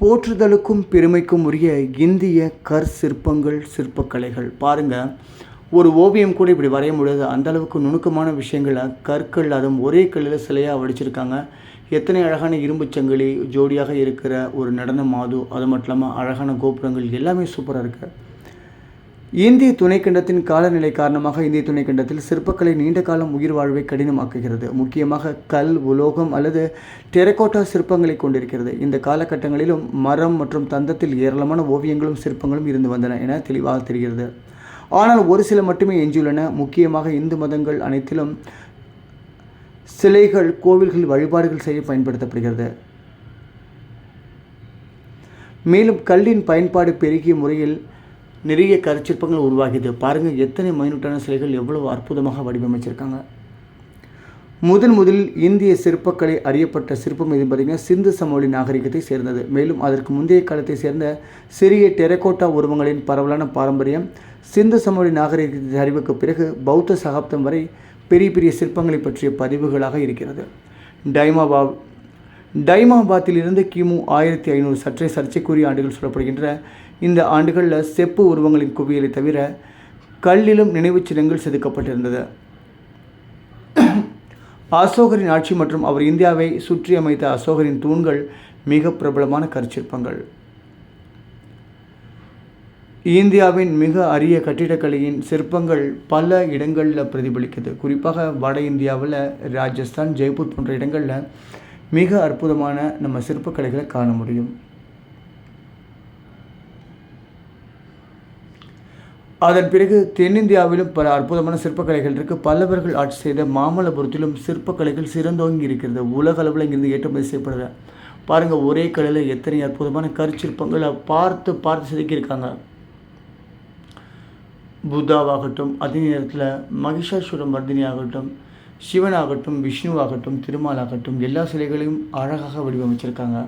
போற்றுதலுக்கும் பெருமைக்கும் உரிய இந்திய கற் சிற்பங்கள் சிற்பக்கலைகள். பாருங்கள் ஒரு ஓவியம் கூட இப்படி வரைய முடியாது. அந்த அளவுக்கு நுணுக்கமான விஷயங்களை கற்கள் அதுவும் ஒரே கல்லில் சிலையாக வடிச்சிருக்காங்க. எத்தனை அழகான இரும்புச் சங்கிலி ஜோடியாக இருக்கிற ஒரு நடன மாது அது மட்டும் இல்லாமல் அழகான கோபுரங்கள் எல்லாமே சூப்பராக இருக்குது இந்திய துணைக்கண்டத்தின் காலநிலை காரணமாக இந்திய துணைக்கண்டத்தில் சிற்பக்கலை நீண்ட காலம் உயிர் வாழ்வை கடினமாக்குகிறது. முக்கியமாக கல் உலோகம் அல்லது டெரகோட்டா சிற்பங்களை கொண்டிருக்கிறது. இந்த காலகட்டங்களிலும் மரம் மற்றும் தந்தத்தில் ஏராளமான ஓவியங்களும் சிற்பங்களும் இருந்து வந்தன என தெளிவாக தெரிகிறது. ஆனால் ஒரு சில மட்டுமே எஞ்சியுள்ளன. முக்கியமாக இந்து மதங்கள் அனைத்திலும் சிலைகள் கோவில்கள் வழிபாடுகள் செய்ய பயன்படுத்தப்படுகிறது. மேலும் கல்லின் பயன்பாடு பெருகிய முறையில் நிறைய கருச்சிற்பங்கள் உருவாகிது பாருங்கள் எத்தனை மைனூட்டான சிலைகள் எவ்வளவு அற்புதமாக வடிவமைச்சிருக்காங்க. முதன் முதலில் இந்திய சிற்பக்கலை அறியப்பட்ட சிற்பம் எது பார்த்தீங்கன்னா சிந்து சமவெளி நாகரிகத்தை சேர்ந்தது. மேலும் அதற்கு முந்தைய காலத்தை சேர்ந்த சிறிய டெரகோட்டா உருவங்களின் பரவலான பாரம்பரியம் சிந்து சமவெளி நாகரிகத்தின் அறிவுக்கு பிறகு பௌத்த சகாப்தம் வரை பெரிய பெரிய சிற்பங்களை பற்றிய பதிவுகளாக இருக்கிறது. டைமாபா டைமாபாத்திலிருந்து கிமு ஆயிரத்தி ஐநூறு சற்றே சர்ச்சைக்குரிய ஆண்டுகள் சொல்லப்படுகின்ற இந்த ஆண்டுகளில் செப்பு உருவங்களின் குவியலை தவிர கல்லிலும் நினைவுச் சின்னங்கள் செதுக்கப்பட்டிருந்தது. அசோகரின் ஆட்சி மற்றும் அவர் இந்தியாவை சுற்றி அமைத்த அசோகரின் தூண்கள் மிக பிரபலமான கற்சிற்பங்கள் இந்தியாவின் மிக அரிய கட்டிடக்கலையின் சிற்பங்கள் பல இடங்களில் பிரதிபலிக்குது. குறிப்பாக வட இந்தியாவில் ராஜஸ்தான் ஜெய்ப்பூர் போன்ற இடங்களில் மிக அற்புதமான நம்ம சிற்பக்கலைகளை காண முடியும். அதன் பிறகு தென்னிந்தியாவிலும் பல அற்புதமான சிற்பக்கலைகள் இருக்குது பல்லவர்கள் ஆட்சி செய்த மாமல்லபுரத்திலும் சிற்பக்கலைகள் சிறந்தோங்கி இருக்கிறது. உலக அளவில் இங்கிருந்து ஏற்றுமதி செய்யப்படுது பாருங்கள் ஒரே கலையில் எத்தனை அற்புதமான கருச்சிற்பங்களை பார்த்து பார்த்து செதுக்கியிருக்காங்க புத்தாவாகட்டும் அதே நேரத்தில் மகிஷாசுரம் வர்தினி ஆகட்டும் சிவனாகட்டும் விஷ்ணுவாகட்டும் திருமாலாகட்டும் எல்லா சிலைகளையும் அழகாக வடிவமைச்சிருக்காங்க.